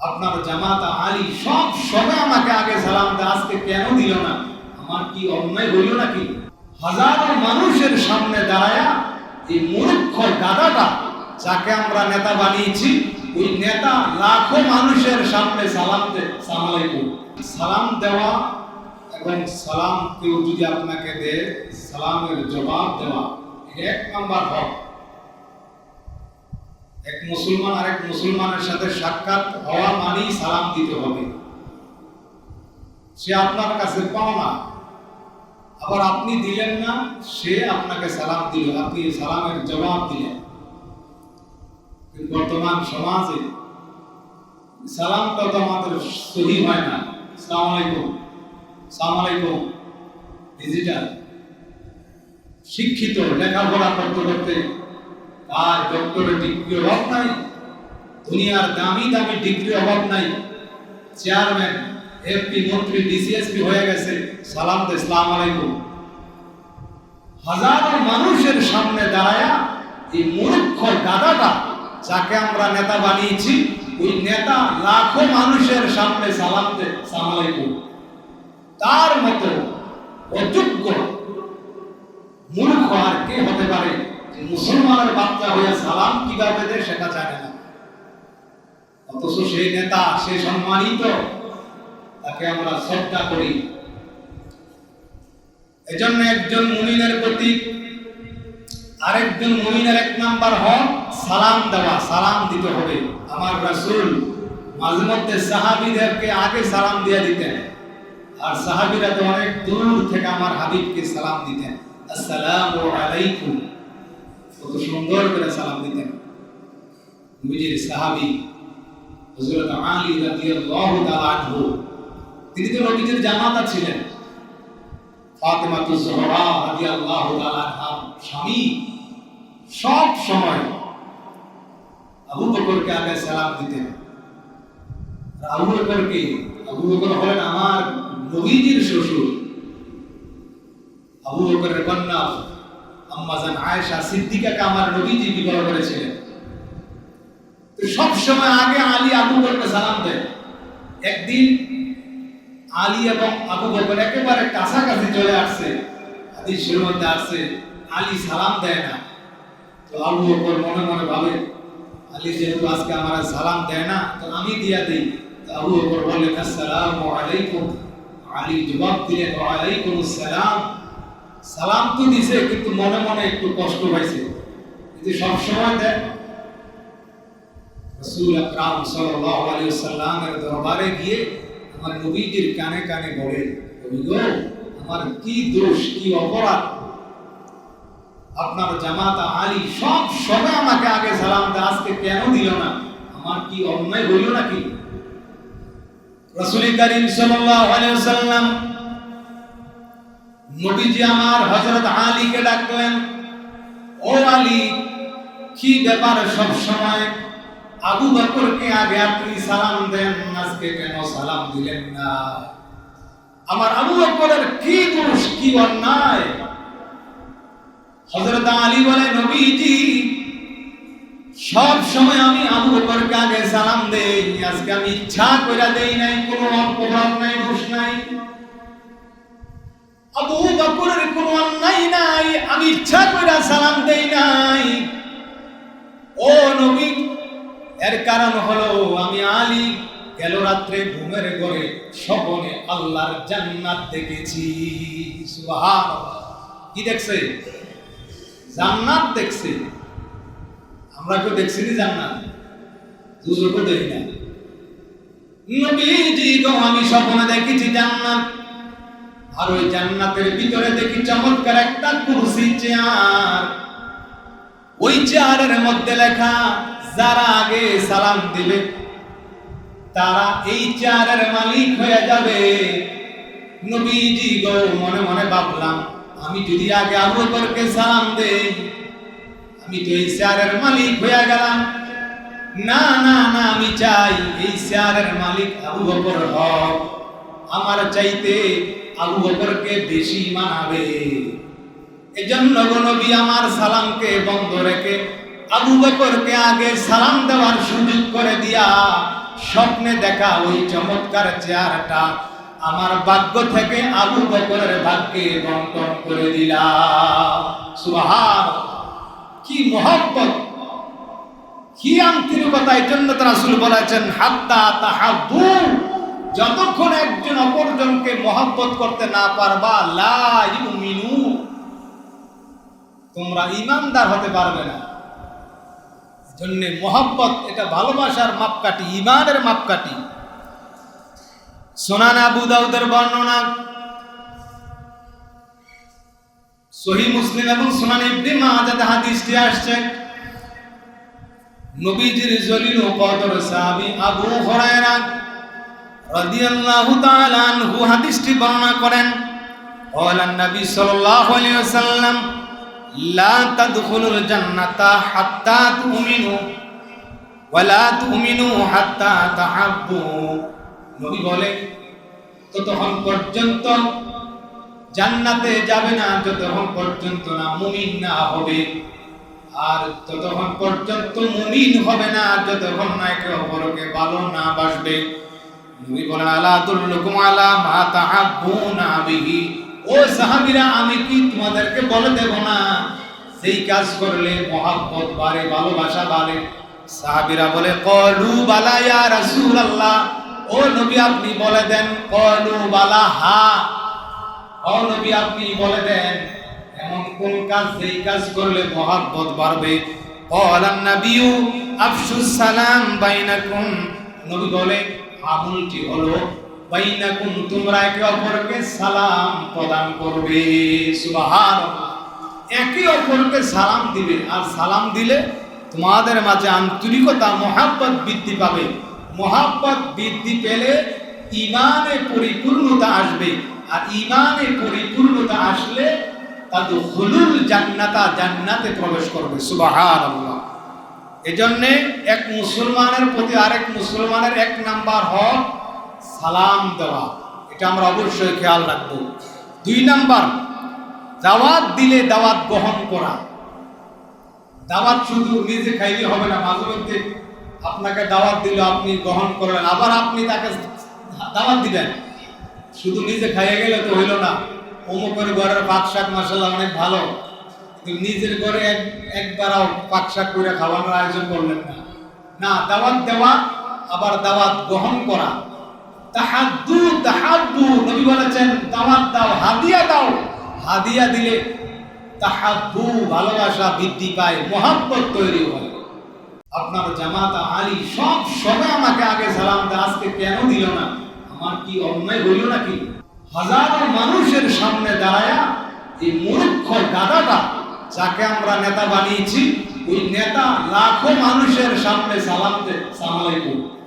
আপনার জামাতা আলী সব সময় আমাকে আগে সালাম দেয়, আজকে কেন দিল না? আমার কি অন্যায় হইল নাকি? হাজারো মানুষের সামনে দাঁড়ায়া এই মূর্খ দাদাটা যাকে আমরা নেতা বানিয়েছি, ওই নেতা লাখো মানুষের সামনে সালাম দে সালাম সালাম দেওয়া এবং সালাম কেউ যদি আপনাকে দেয়, সালামের জবাব দেওয়া এক নাম্বার হক। এক মুসলমান আর এক মুসলমানের সাথে সাক্ষাৎ হওয়া মানেই সালাম দিতে হবে। সে আপনার কাছে পাও না। আবার আপনি দিলেন না, সে আপনাকে সালাম দিল। আপনি সালামের জবাব দিলেন। বর্তমান সমাজে সালামটা তো আমাদের সহি হয় না। সালাম আলাইকুম। সালাম আলাইকুম। ডিজিটাল শিক্ষিত, লেখাপড়া করতে করতে আর ডক্টরের ডিগ্রি অভাব নাই। দুনিয়ার দামি দামি ডিগ্রি অভাব নাই। চেয়ারম্যান এমপি মন্ত্রী, ডিসিএসপি হয়ে গেছে। সালাম দে ইসলাম আলাইকুম। হাজারো মানুষের সামনে দাঁড়ায়া এই মূর্খ গাদাটা যাকে আমরা নেতা বানিয়েছি, ওই নেতা লাখো মানুষের সামনে সালাম দে তার মতো অযোগ্য মূর্খ আর কে হতে পারে? মুসলমানের বাচ্চা হয়ে সালাম কীভাবে দেয় সেটা জানে না। অথচ সেই নেতা, সে সম্মানিত, তাকে আমরা শ্রদ্ধা করি। এজন্য একজন মুমিনের প্রতি আরেকজন মুমিনের এক নাম্বার হক, সালাম দেওয়া, সালাম দিতে হবে। আমার রাসূল মাঝে মধ্যে সাহাবীদেরকে আগে সালাম দিয়ে দিতেন। আর সাহাবিরা তো অনেক দূর থেকে আমার হাবিবকে সালাম দিতেন। আসসালামু আলাইকুম। কত সুন্দর করে সালাম দিতেন। নবীজির সাহাবী হযরত আলী রাদিয়াল্লাহু তাআলা আনহু, তিনি তো নবীজির জামাতা ছিলেন। ফাতেমা তু জোহরা রাদিয়াল্লাহু তাআলা আনহা, স্বামী সব সময় আবু বকরকে আগে সালাম দিতেন। আবু বকরকে আবু বকর হলেন আমার নবীজির শ্বশুর। আবু বকরের কন্যা আম্মাজান আয়েশা সিদ্দিকাকে আমার নবীজি বিবাহ করেছিলেন। সব সময় আগে আলী আবু বকরকে সালাম দেয়। একদিন আলী এবং আবু বকর একেবারে কাছাকাছি চলে আসছে, হাদিসের মধ্যে আসছে, আলী সালাম দেয় না। তো আবু বকর মনে মনে ভাবে, আলী যেহেতু আজকে আমার সালাম দেয় না, তো আমি দিয়া দিই। তো আবু বকর বললেন আসসালামু আলাইকুম। আলী জবাব দিলেন আলাইকুম সালাম তো দিছে, কিন্তু মনে মনে একটু কষ্ট পাইছে। যদি সব সময় দেয় রাসূল আকরাম সাল্লাল্লাহু আলাইহি ওয়াসাল্লামের দরবারে গিয়ে আমার নবীজির কানে কানে বলে আমার কি দোষ, কি অপরাধ? আপনার জামাতা আলী সব সময় আমাকে আগে সালাম দেয়, আজকে কেন দিল না? আমার কি অন্যায় হইল নাকি? রাসূল করিম সাল্লাল্লাহু আলাইহি ওয়াসাল্লাম নবীজি আমার হযরত আলীকে ডাকলেন, ও আলী, কি ব্যাপার সব সময় আবু বকরকে আগে আপনি সালাম দেন, আজকে কেন সালাম দিলেন না? আমার আবু বকরের কি দোষ কি অন্যায়? হযরত আলী বলে, নবীজি সব সময় আমি আবু বকরকে আগে সালাম দেই, আজকে আমি ইচ্ছা করে দেই নাই, কোনো অপরাধ নাই, দোষ নাই। আবু বকরের কোনো অন্যায় নাই, আমি ইচ্ছা করে সালাম দেই নাই। ও নবী, এর কারণ হলো আমি আলী গেল রাত্রে ঘুমের ঘরে স্বপনে আল্লাহর জান্নাত দেখেছি। কি দেখছে? জান্নাত দেখছে। আমরা কেউ দেখছি নি জান্নাত? দুজোকে দেখি না নবীজি গো, আমি স্বপ্নে দেখেছি জান্নাত। আর ওই জান্নাতের ভিতরে দেখি চমৎকার একটা কুরসি চেয়ার। ওই চেয়ারের মধ্যে লেখা, যারা আগে সালাম দিবে, তারা এই চেয়ারের মালিক হয়ে যাবে। নবীজি গো, মনে মনে ভাবলাম, আমি যদি আগে আবু বকরকে সালাম দেই, আমি তো এই চেয়ারের মালিক হয়ে গেলাম। না না না, আমি চাই এই চেয়ারের মালিক আবু বকর হক। আমার চাইতে আবু বকরকে বেশি মানাবে। এজন্য নবী আমার সালামকে বন্ধ রেখে আবু বকরকে আগে সালাম দেওয়ার সুযোগ করে দিয়া স্বপ্নে দেখা ওই চমৎকার চেয়ারটা আমার ভাগ্য থেকে আবু বকরের ভাগ্যে বন্টন করে দিলাম সুবহান কি মহব্বত। কি আন্তরিকতা এই জন্য তো রাসূল বলেছেন, হাত্তা তাহাব্বু। যতক্ষণ একজন অপরজনকে মহব্বত করতে না পারবা, লা ইউমিনু। তোমরা ইমানদার হতে পারবে না। জন্য মহব্বত, এটা ভালোবাসার মাপকাঠি, ইমানের মাপকাঠি। সোনান আবু দাউদের বর্ণনা, সহি মুসলিম এবং সোনান ইবনে মাজাতে হাদিসটি আসছে। নবীজির জলিল ও কদর সাহাবী আবু হুরায়রা রাদিয়াল্লাহু তাআলা আনহু হাদিসটি বর্ণনা করেন ওয়ালান নবী সাল্লাল্লাহু আলাইহি ওয়াসাল্লাম, লা তাদখুলুল জান্নাতা হাত্তা তুমিনু ওয়ালা তুমিনু হাত্তা তাহাব্বু। নবী বলে, ততক্ষণ পর্যন্ত জান্নাতে যাবে না, যতক্ষণ পর্যন্ত না মুমিন না হবে। আর ততক্ষণ পর্যন্ত মুমিন হবে না, যতক্ষণ না একে অপরকে ভালো না বাসবে। নবী বলেন আলা আদুল্লুকুম আলা মা তাহাব্বুনা ও সাহাবীরা, আমি কি তোমাদেরকে বলে দেব না? সেই কাজ করলে মহাব্বত বাড়ে, ভালোবাসা বাড়ে। সাহাবিরা বলে, কলু বালা ইয়া আল্লাহ ও নবী, আপনি বলে দেন, কলু বালা হা। ও নবী, আপনি বলে দেন, এমন কোন কাজ সেই কাজ করলে মহাব্বত বাড়বে? কলান নাবিউ আফসুস সালাম বাইনাকুম। নবী বলে আমলটি হলো, বাইনাকুম তোমরা একে অপরকে সালাম প্রদান করবে একে অপরকে সালাম দিবে, আর সালাম দিলে তোমাদের মাঝে আন্তরিকতা, মহাব্বত বৃদ্ধি পাবে। মহাব্বত বৃদ্ধি পেলে ইমানে পরিপূর্ণতা আসবে, আর ইমানে পরিপূর্ণতা আসলে তাদের হলুল জান্নাতা জান্নাতে প্রবেশ করবে সুবাহান আল্লাহ এজন্যে এক মুসলমানের প্রতি আরেক মুসলমানের এক নাম্বার হক সালাম দেওয়া। এটা আমরা অবশ্যই খেয়াল রাখব। দুই নাম্বার, দাওয়াত দিলে দাওয়াত গ্রহণ করা। দাওয়াত শুধু নিজে খাইলে হবে না, মাঝে মধ্যে আপনাকে দাওয়াত দিল আপনি গ্রহণ করলেন, আবার আপনি তাকে দাওয়াত দিবেন। শুধু নিজে খাইয়ে গেলে তো হইল না। অমুকের ঘরের পাক শাক মশলা অনেক ভালো। নিজের ঘরে এক, একবারও পাক শাক করে খাওয়ানোর আয়োজন করলেন না। না, দাওয়াত দেওয়া, আবার দাওয়াত গ্রহণ করা। তাহাদ্দু তাহাব্বু নবী বলেছেন, দাওয়াত দাও, হাদিয়া দাও। হাদিয়া দিলে তাহাব্বু ভালোবাসা বৃদ্ধি পায়, মহাব্বত তৈরি হয়। আপনার জামাতা, আলী সব সময় আমাকে আগে সালাম দেয়, আজকে কেন দিল না? আমার কি অন্যায় হইল নাকি? হাজারো মানুষের সামনে দাঁড়ায়া এই মূর্খ গাদাটা যাকে আমরা নেতা বানিয়েছি ওই নেতা লাখো মানুষের সামনে সালাম সামলাই সালাম আলাইকুম।